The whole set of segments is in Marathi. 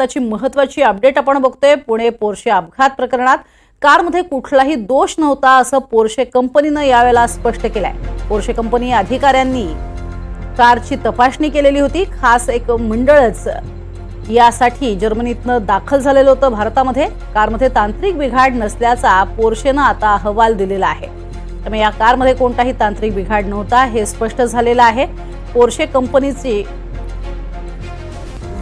आताची महत्वाची अपडेट आपण बघतोय. पुणे पोर्शे अपघात प्रकरणात कारमध्ये कुठलाही दोष नव्हता असं पोर्शे कंपनीनं यावेळेला स्पष्ट केलंय. पोर्शे कंपनी अधिकाऱ्यांनी कारची तपासणी केलेली होती. खास एक मंडळच यासाठी जर्मनीतनं दाखल झालेलं होतं भारतामध्ये. कारमध्ये तांत्रिक बिघाड नसल्याचा पोर्शेनं आता अहवाल दिलेला आहे. त्यामुळे या कारमध्ये कोणताही तांत्रिक बिघाड नव्हता हे स्पष्ट झालेलं आहे. पोर्शे कंपनीची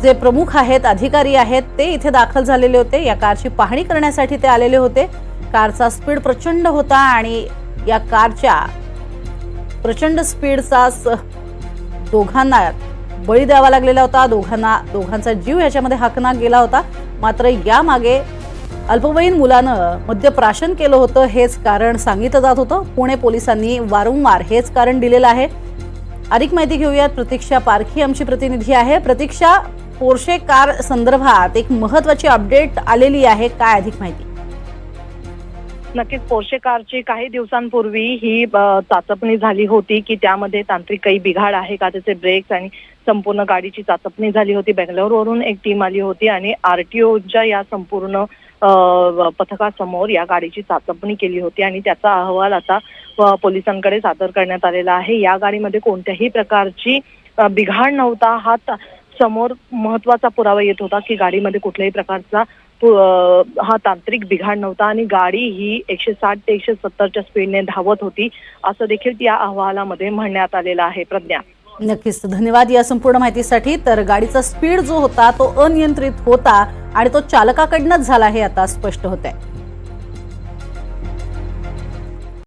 जे प्रमुख आहेत अधिकारी आहेत ते इथे दाखल झालेले होते. या कारची पाहणी करण्यासाठी ते आलेले होते. कारचा स्पीड प्रचंड होता आणि या कारच्या प्रचंड स्पीडचा स- दोघांना बळी द्यावा लागलेला होता. दोघांना दोघांचा जीव याच्यामध्ये हाकना गेला होता. मात्र यामागे अल्पवयीन मुलानं मद्यप्राशन केलं होतं हेच कारण सांगितलं जात होतं. पुणे पोलिसांनी वारंवार हेच कारण दिलेलं आहे. अधिक माहिती घेऊयात. प्रतीक्षा पारखी आमची प्रतिनिधी आहे. प्रतीक्षा पोर्शे कार संदर्भात एक महत्वाची अपडेट आलेली आहे. काय अधिक माहिती? नक्कीच पोर्शे कारची काही दिवसांपूर्वी ही चाचपणी झाली होती की त्यामध्ये तांत्रिक काही बिघाड आहे का त्याचे ब्रेक्स आणि संपूर्ण गाडीची चाचपणी झाली होती. बेंगलोरवरून एक टीम आली होती आणि आरटीओच्या या संपूर्ण पथकासमोर या गाडीची चाचपणी केली होती आणि त्याचा अहवाल आता पोलिसांकडे सादर करण्यात आलेला आहे. या गाडीमध्ये कोणत्याही प्रकारची बिघाड नव्हता. हा समोर महत्त्वाचा पुरावा येत होता की गाडीमध्ये कुठल्याही प्रकारचा हा तांत्रिक बिघाड नव्हता आणि गाडी ही एकशे साठ ते एकशे सत्तरच्या स्पीडने धावत होती असं देखील या अहवालामध्ये म्हणण्यात आलेलं आहे. प्रज्ञा. नक्कीच. धन्यवाद या संपूर्ण माहितीसाठी. तर गाडीचा स्पीड जो होता तो अनियंत्रित होता आणि तो चालकाकडनंच झाला हे आता स्पष्ट होत आहे